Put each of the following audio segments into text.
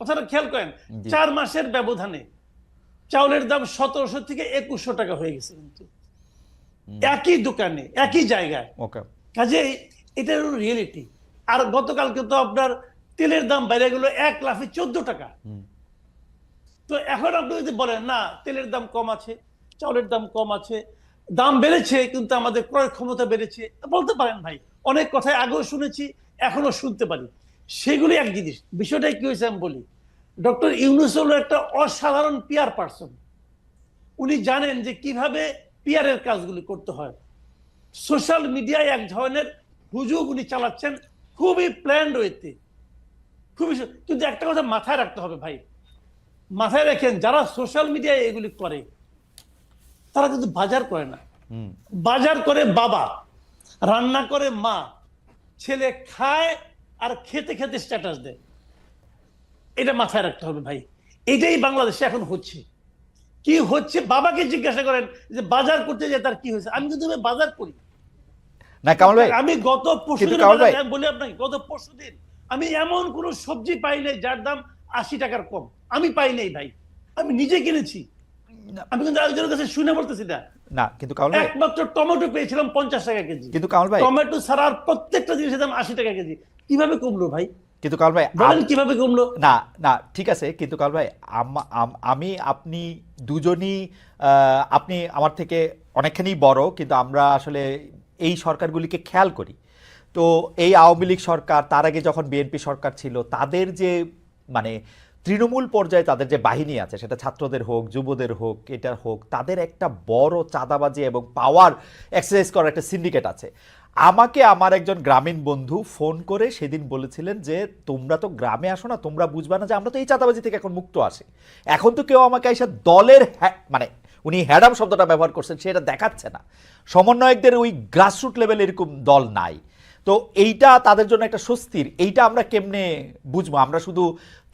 কথাটা খেয়াল করেন চার মাসের ব্যবধানে চাউলের দাম সতেরোশো থেকে একুশশো টাকা হয়ে গেছে কিন্তু। একই দোকানে একই জায়গায়। ওকে। কাজেই এটা হলো রিয়েলিটি আর গতকালকে তো আপনার তেলের দাম বেড়ে গেল এক লাফে চোদ্দ টাকা। তো এখন আপনি যদি বলেন না তেলের দাম কম আছে চাউলের দাম কম আছে দাম বেড়েছে কিন্তু আমাদের ক্রয় ক্ষমতা বেড়েছে বলতে পারেন ভাই। অনেক কথাই আগেও শুনেছি এখনও শুনতে পারি। সেগুলি এক জিনিস। বিষয়টা কি হয়েছে আমি বলি। ডক্টর ইউনুস হলো একটা অসাধারণ পিয়ার পার্সন। উনি জানেন যে কীভাবে পিয়ারের কাজগুলি করতে হয়। সোশ্যাল মিডিয়ায় এক ধরনের হুজুগ উনি চালাচ্ছেন খুবই প্ল্যান ওয়েতে। খুবই কিন্তু একটা কথা মাথায় রাখতে হবে ভাই। মাথায় রাখেন যারা সোশ্যাল মিডিয়ায় এগুলি করে তারা কিন্তু বাজার করে না। বাজার করে বাবা রান্না করে মা। ছেলে খায় আর খেতে খেতে স্ট্যাটাস দেয়। এটা মাথায় রাখতে হবে ভাই। এটাই বাংলাদেশে এখন হচ্ছে। কি হচ্ছে? বাবাকে জিজ্ঞাসা করেন যে বাজার করতে যে তার কি হয়েছে? আমি কিন্তু বাজার করি। না কামাল ভাই আমি গত পরশু বলি আপনাকে গত পরশু দিন আমি এমন কোন সবজি পাই নাই যার দাম আশি টাকার কম। আমি পাই নাই ভাই। আমি নিজে কিনেছি। আমি কিন্তু একজনের কাছে শুনে বলতেছি না না কিন্তু কামাল ভাই একমাত্র টমেটো পেয়েছিলাম পঞ্চাশ টাকা কেজি। কিন্তু কামাল ভাই টমেটো ছাড়া আর প্রত্যেকটা জিনিসের দাম আশি টাকা কেজি। কীভাবে কমলো ভাই? কিন্তু কামাল ভাই বলেন আম- কীভাবে কমলো? না না ঠিক আছে কিন্তু কাল ভাই আমি আপনি দুজনই আপনি আমার থেকে অনেকখানি বড় কিন্তু আমরা আসলে এই সরকারগুলিকে খেয়াল করি। তো এই আওয়ামী লীগ সরকার তার আগে যখন বিএনপি সরকার ছিল তাদের যে মানে তৃণমূল পর্যায়ে তাদের যে বাহিনী আছে সেটা ছাত্রদের হোক যুবদের হোক এটা হোক তাদের একটা বড় চাঁদাবাজি এবং পাওয়ার এক্সারসাইজ করার একটা সিন্ডিকেট আছে। আমাকে আমার একজন গ্রামীণ বন্ধু ফোন করে সেদিন বলেছিলেন যে তোমরা তো গ্রামে আসো না তোমরা বুঝবা না যে আমরা তো এই চাঁদাবাজি থেকে এখন মুক্ত আসি এখন তো কেউ আমাকে এসে দলের মানে উনি হ্যাডাম শব্দটা ব্যবহার করছেন সেটা দেখাচ্ছে না। সমন্বয়কদের ওই গ্রাসরুট লেভেল এরকম দল নাই। তো এইটা তাদের জন্য একটা স্বস্তির এইটা আমরা কেমনে বুঝব? আমরা শুধু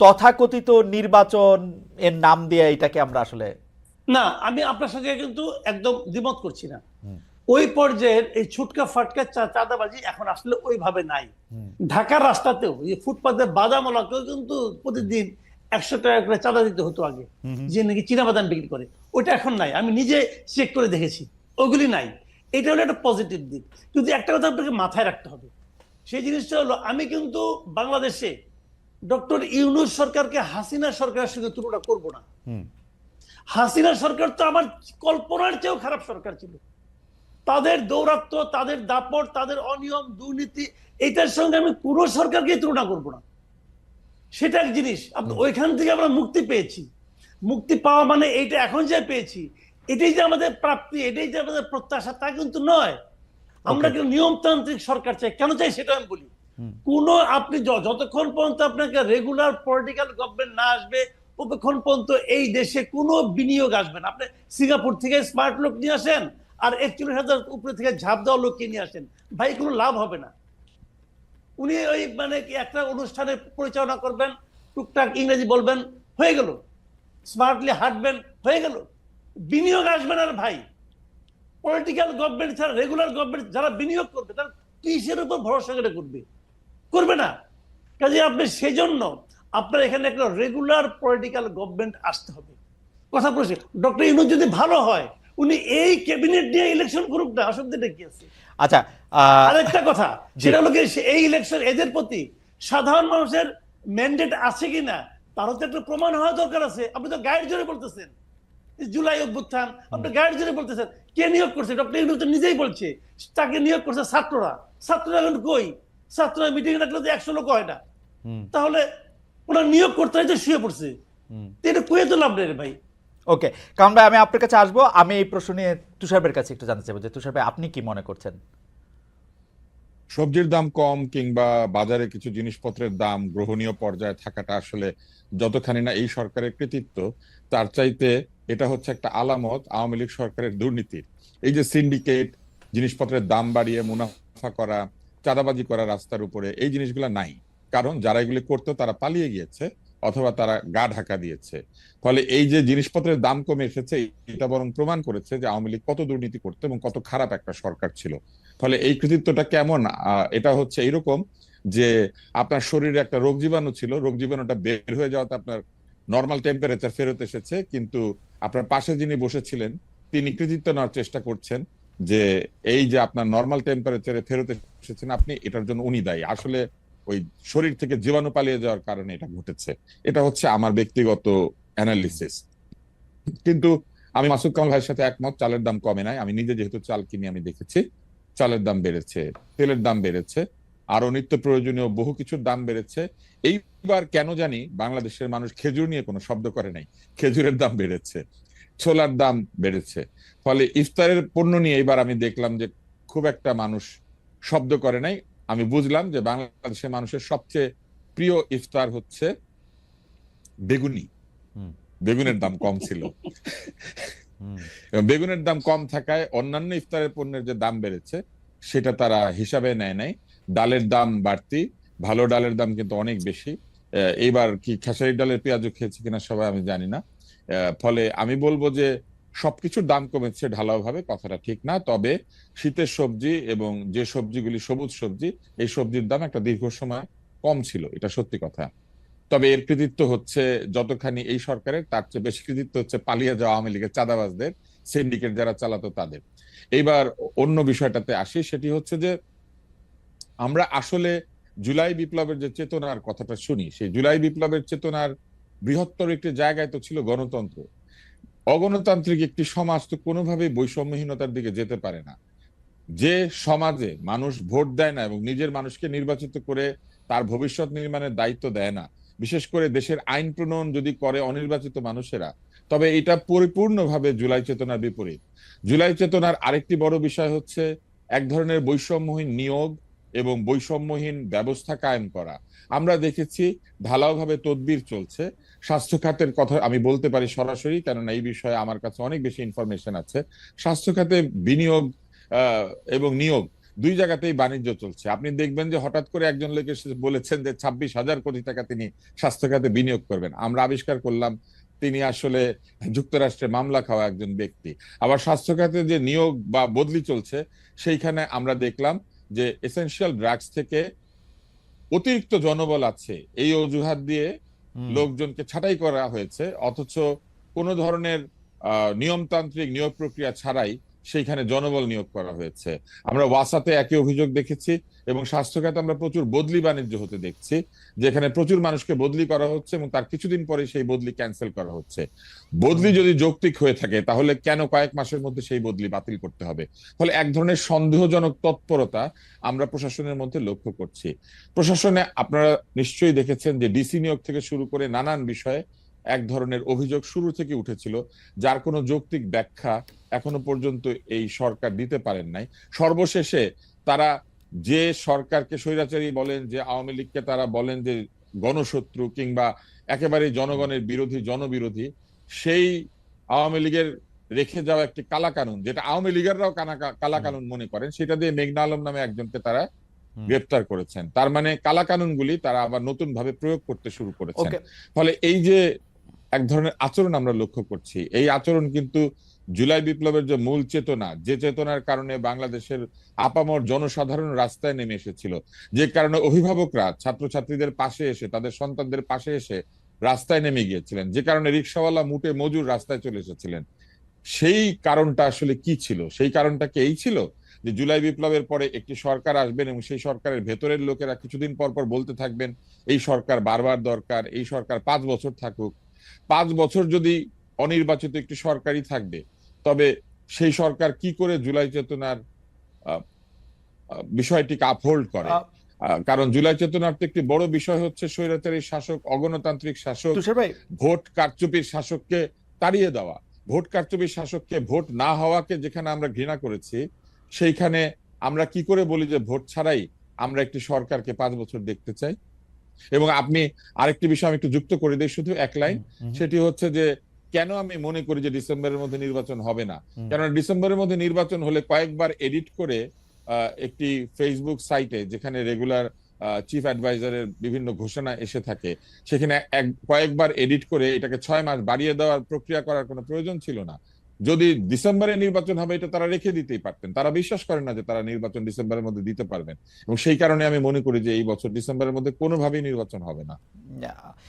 তথাকথিত নির্বাচন এর নাম দিয়ে এটাকে আমরা আসলে না আমি আপনার সঙ্গে কিন্তু একদম দ্বিমত করছি না। ওই পর্যায়ের এই ছুটকা ফাটকা চাঁদাবাজি এখন আসলে ওইভাবে নাই। ঢাকার রাস্তাতেও এই ফুটপাতে বাদামওয়ালাকেও কিন্তু প্রতিদিন একশো টাকা করে চাঁদা দিতে হতো আগে যে নাকি চীনা বাদাম বিক্রি করে। ওইটা এখন নাই। আমি নিজে চেক করে দেখেছি। ওগুলি নাই। এটা হলো একটা পজিটিভ দিক। কিন্তু একটা কথা আপনাকে মাথায় রাখতে হবে। সেই জিনিসটা হলো আমি কিন্তু বাংলাদেশে ডক্টর ইউনুস সরকারকে হাসিনা সরকারের সঙ্গে তুলনা করব না। হাসিনা সরকার তো আমার কল্পনার চেয়েও খারাপ সরকার ছিল। তাদের দৌরাত্ম তাদের দাপট তাদের অনিয়ম দুর্নীতি এটার সঙ্গে আমি কোনো সরকারকে তুলনা করব না। সেটা এক জিনিস। ওইখান থেকে আমরা মুক্তি পেয়েছি। মুক্তি পাওয়া মানে এইটা এখন যে পেয়েছি এটাই যে আমাদের প্রাপ্তি এটাই যে আমাদের প্রত্যাশা তা কিন্তু নয়। আমরা. কিন্তু নিয়মতান্ত্রিক সরকার চাই? কেন চাই সেটা আমি বলি। কোন আপনি যতক্ষণ পর্যন্ত আপনাকে রেগুলার পলিটিক্যাল গভর্নমেন্ট না আসবে ততক্ষণ পর্যন্ত এই দেশে কোনো বিনিয়োগ আসবে না। আপনি সিঙ্গাপুর থেকে স্মার্ট লোক নিয়ে আসেন আর একচল্লিশ হাজার উপরে থেকে ঝাঁপ দেওয়া লোককে নিয়ে আসেন। ভাই, কোনো লাভ হবে না। উনি ওই মানে একটা অনুষ্ঠানে পরিচালনা করবেন, টুকটাক ইংরেজি বলবেন, হয়ে গেল। স্মার্টলি হাঁটবেন, হয়ে গেল। বিনিয়োগ আসবে না ভাই। পলিটিক্যাল গভর্নমেন্ট ছাড়া রেগুলার গভর্নমেন্ট যারা বিনিয়োগ করবে, তারা কিসের উপর ভরসা করে করবে? করবে না। কাজে আপনি সেজন্য আপনার এখানে একটা রেগুলার পলিটিক্যাল গভর্নমেন্ট আসতে হবে। কথা বলছি। ডক্টর ইউনুস যদি ভালো হয় উনি এই ক্যাবিনেট নিয়ে ইলেকশন করুক না অসুবিধাটা কি আছে? আচ্ছা আরেকটা কথা। সেটা হলো এই ইলেকশন এদের প্রতি সাধারণ মানুষের ম্যান্ডেট আছে কিনা তারও তো একটা প্রমাণ হওয়া দরকার আছে। আপনি তো গাইড জোরে বলতেছেন। জুলাই অভ্যুত্থান আপনি গাইড জোরে বলতেছেন। কে নিয়োগ করছে? ডক্টর ইউনুস তো নিজেই বলছে। তাকে নিয়োগ করছে ছাত্ররা। ছাত্ররা এখন কই? ছাত্ররা মিটিং রাখলে তো একশো লোক হয় না। তাহলে ওনার নিয়োগ করতে শুয়ে পড়ছে। এটা কুয়ে তো লাভ নেই ভাই। ওকে কারণ ভাই, আমি আপনার কাছে আসব, আমি এই প্রশ্ন নিয়ে তুষারের কাছে একটু জানতে চাইব যে, তুষার ভাই, আপনি কি মনে করছেন? সবজির দাম কম কিংবা বাজারে কিছু জিনিসপত্রের দাম গ্রহণীয় পর্যায়ে থাকাটা আসলে যতখানি না এই সরকারের কৃতিত্ব, তার চাইতে এটা হচ্ছে একটা আলামত আওয়ামী লীগ সরকারের দুর্নীতির। এই যে সিন্ডিকেট জিনিসপত্রের দাম বাড়িয়ে মুনাফা করা, চাঁদাবাজি করা রাস্তার উপরে, এই জিনিসগুলো নাই। কারণ যারা এগুলি করতো, তারা পালিয়ে গিয়েছে। অথবা তারা গা ঢাকা দিয়েছে। ফলে এই যে জিনিসপত্রের দাম কমে এসেছে, এটা বরং প্রমাণ করেছে যে আওয়ামী লীগ কত দুর্নীতি করতো এবং কত খারাপ একটা সরকার ছিল। ফলে এই কৃতিত্বটা কেমন? এটা হচ্ছে এইরকম যে আপনার শরীরে একটা রোগ জীবাণু ছিল, রোগ জীবাণুটা বের হয়ে যাওয়াতে আপনার নর্মাল টেম্পারেচার ফেরত এসেছে, কিন্তু আপনার পাশে যিনি বসেছিলেন, তিনি কৃতিত্ব নেওয়ার চেষ্টা করছেন যে এই যে আপনার নর্মাল টেম্পারেচারে ফেরত এসেছেন, আপনি এটার জন্য উনি দায়ী। আসলে ওই শরীর থেকে জীবাণু পালিয়ে যাওয়ার কারণে এটা ঘটেছে। এটা হচ্ছে আমার ব্যক্তিগত অ্যানালিসিস কিন্তু আমি মাসুদ কামাল ভাইয়ের সাথে একমত, চালের দাম কমে নাই। আমি নিজে যেহেতু চাল কিনি, আমি দেখেছি, চালের দাম বেড়েছে, তেলের দাম বেড়েছে আরও নিত্য প্রয়োজনীয় বহু কিছুর দাম বেড়েছে। এইবার কেন জানি বাংলাদেশের মানুষ খেজুর নিয়ে কোনো শব্দ করে নাই। খেজুরের দাম বেড়েছে, ছোলার দাম বেড়েছে। ফলে ইফতারের পণ্য নিয়ে এবার আমি দেখলাম যে খুব একটা মানুষ শব্দ করে নাই। আমি বুঝলাম যে বাংলাদেশের মানুষের সবচেয়ে প্রিয় ইফতার হচ্ছে বেগুনি। বেগুনের দাম কম ছিল। বেগুনের দাম কম থাকায় অন্যান্য ইফতারের পণ্যের যে দাম বেড়েছে সেটা তারা হিসাবে নেয় নাই। ডালের দাম বাড়তি ভালো ডালের দাম কিন্তু অনেক বেশি। আহ, এইবার কি খেসারি ডালের পেঁয়াজও খেয়েছে কিনা সবাই আমি জানি না। আহ, ফলে আমি বলব যে সবকিছুর দাম কমেছে ঢালাও ভাবে কথাটা ঠিক না। তবে শীতের সবজি এবং যে সবজিগুলি সবুজ সবজি, এই সবজির দাম একটা দীর্ঘ সময় কম ছিল, এটা সত্যি কথা। তবে এর কৃতিত্ব হচ্ছে যতখানি এই সরকারের, তার চেয়ে বেশি কৃতিত্ব হচ্ছে পালিয়ে যাওয়া আওয়ামী লীগের চাঁদাবাজদের, সিন্ডিকেট যারা চালাতো তাদের। এইবার অন্য বিষয়টাতে আসি, সেটি হচ্ছে যে আমরা আসলে জুলাই বিপ্লবের যে চেতনার কথাটা শুনি, সেই জুলাই বিপ্লবের চেতনার বৃহত্তর একটি জায়গায় তো ছিল গণতন্ত্র। অগণতান্ত্রিক একটি সমাজ তো কোনোভাবেই বৈষম্যহীনতার দিকে যেতে পারে না। যে সমাজে মানুষ ভোট দেয় না এবং নিজের মানুষকে নির্বাচিত করে তার ভবিষ্যৎ নির্মাণের দায়িত্ব দেয় না, বিশেষ করে দেশের আইন প্রণয়ন যদি করে অনির্বাচিত মানুষেরা, তবে এটা পরিপূর্ণভাবে জুলাই চেতনার বিপরীত। জুলাই চেতনার আরেকটি বড় বিষয় হচ্ছে এক ধরনের বৈষম্যহীন নিয়োগ এবং বৈষম্যহীন ব্যবস্থা কায়েম করা। আমরা দেখেছি ঢালাওভাবে তদবির চলছে। স্বাস্থ্য খাতের কথা আমি বলতে পারি সরাসরি, কেননা এই বিষয়ে আমার কাছে অনেক বেশি ইনফরমেশন আছে। স্বাস্থ্য খাতে বিনিয়োগ এবং নিয়োগ দুই জায়গাতেই বাণিজ্য চলছে। আপনি দেখবেন যে হঠাৎ করে একজন লোক এসে বলেছেন যে ছাব্বিশ হাজার কোটি টাকা তিনি স্বাস্থ্য খাতে বিনিয়োগ করবেন। আমরা আবিষ্কার করলাম তিনি আসলে যুক্তরাষ্ট্রে মামলা খাওয়া একজন ব্যক্তি। আবার স্বাস্থ্য খাতে যে নিয়োগ বা বদলি চলছে, সেইখানে আমরা দেখলাম যে এসেনশিয়াল ড্রাগস থেকে অতিরিক্ত জনবল আছে এই অজুহাত দিয়ে লোকজনকে ছাঁটাই করা হয়েছে। অথচ কোনো ধরনের নিয়মতান্ত্রিক নিয়োগ প্রক্রিয়া ছাড়াই সেইখানে জনবল নিয়োগ করা হয়েছে। আমরা ওয়াসাতে একই অভিযোগ দেখেছি এবং স্বাস্থ্য খাতে আমরা প্রচুর বদলি বাণিজ্য হতে দেখছি, যেখানে প্রচুর মানুষকে বদলি করা হচ্ছে এবং তার কিছুদিন পরে সেই বদলি ক্যান্সেল করা হচ্ছে। বদলি যদি যৌক্তিক হয়ে থাকে, তাহলে কেন কয়েক মাসের মধ্যে সেই বদলি বাতিল করতে হবে? ফলে এক ধরনের সন্দেহজনক তৎপরতা আমরা প্রশাসনের মধ্যে লক্ষ্য করছি। প্রশাসনে আপনারা নিশ্চয়ই দেখেছেন যে ডিসি নিয়োগ থেকে শুরু করে নানান বিষয়ে এক ধরনের অভিযোগ শুরু থেকে উঠেছিল যার কোনো যৌক্তিক ব্যাখ্যা এখনও পর্যন্ত এই সরকার দিতে পারেন নাই। সর্বশেষে তারা যে সরকারকে স্বৈরাচারী বলেন যে আওয়ামী লীগকে তারা বলেন যে গণশত্রু কিংবা একেবারে জনগণের বিরোধী জনবিরোধী সেই আওয়ামী লীগের রেখে যাওয়া একটি কালা কানুন যেটা আওয়ামী লীগেররাও কানা- কালা কানুন মনে করেন সেটা দিয়ে মেঘনা আলম নামে একজনকে তারা গ্রেপ্তার করেছেন। তার মানে কালা কানুনগুলি তারা আবার নতুন ভাবে প্রয়োগ করতে শুরু করেছেন। ফলে এই যে এক ধরনের আচরণ আমরা লক্ষ্য করছি। এই আচরণ কিন্তু জুলাই বিপ্লবের যে মূল চেতনা, যে চেতনার কারণে বাংলাদেশের আপামর জনসাধারণ রাস্তায় নেমে এসেছিল, যে কারণে অভিভাবকরা, ছাত্রছাত্রীদের পাশে এসে, তাদের সন্তানদের পাশে এসে রাস্তায় নেমে গিয়েছিলেন, যে কারণে রিক্সাওয়ালা মুটে মজুর রাস্তায় চলে এসেছিলেন। সেই কারণটা আসলে কি ছিল? সেই কারণটা কি এই ছিল? যে জুলাই বিপ্লবের পরে একটি সরকার আসবেন এবং সেই সরকারের ভেতরের লোকেরা কিছুদিন পর পর বলতে থাকবেন, এই সরকার বারবার দরকার, এই সরকার পাঁচ বছর থাকুক পাঁচ বছর যদি অনির্বাচিত একটি সরকারই থাকবে তবে সেই সরকার কি করে জুলাই চেতনার বিষয়টিকে আপহোল্ড করে? কারণ জুলাই চেতনার তো একটি বড় বিষয় হচ্ছে স্বৈরাচারী শাসক অগণতান্ত্রিক শাসক ভোট কারচুপির শাসককে তাড়িয়ে দেওয়া। ভোট কারচুপির শাসককে ভোট না হওয়াকে যেখানে আমরা ঘৃণা করেছি সেইখানে আমরা কি করে বলি যে ভোট ছাড়াই আমরা একটি সরকারকে পাঁচ বছর দেখতে চাই? এবং আপনি আরেকটি বিষয় আমি একটু যুক্ত করে দিই শুধু এক লাইন। সেটি হচ্ছে যে কেন আমি মনে করি যে ডিসেম্বরের মধ্যে নির্বাচন হবে না। কেননা ডিসেম্বরের মধ্যে নির্বাচন হলে কয়েকবার এডিট করে আহ, একটি ফেসবুক সাইটে যেখানে রেগুলার চিফ অ্যাডভাইজারের বিভিন্ন ঘোষণা এসে থাকে সেখানে এক কয়েকবার এডিট করে এটাকে ছয় মাস বাড়িয়ে দেওয়ার প্রক্রিয়া করার কোনো প্রয়োজন ছিল না। যদি ডিসেম্বরে নির্বাচন হবে, এটা তারা রেখে দিতেই পারতেন। তারা বিশ্বাস করেন না যে তারা নির্বাচন ডিসেম্বরের মধ্যে দিতে পারবেন। এবং সেই কারণে আমি মনে করি যে এই বছর ডিসেম্বরের মধ্যে কোনোভাবেই নির্বাচন হবে না।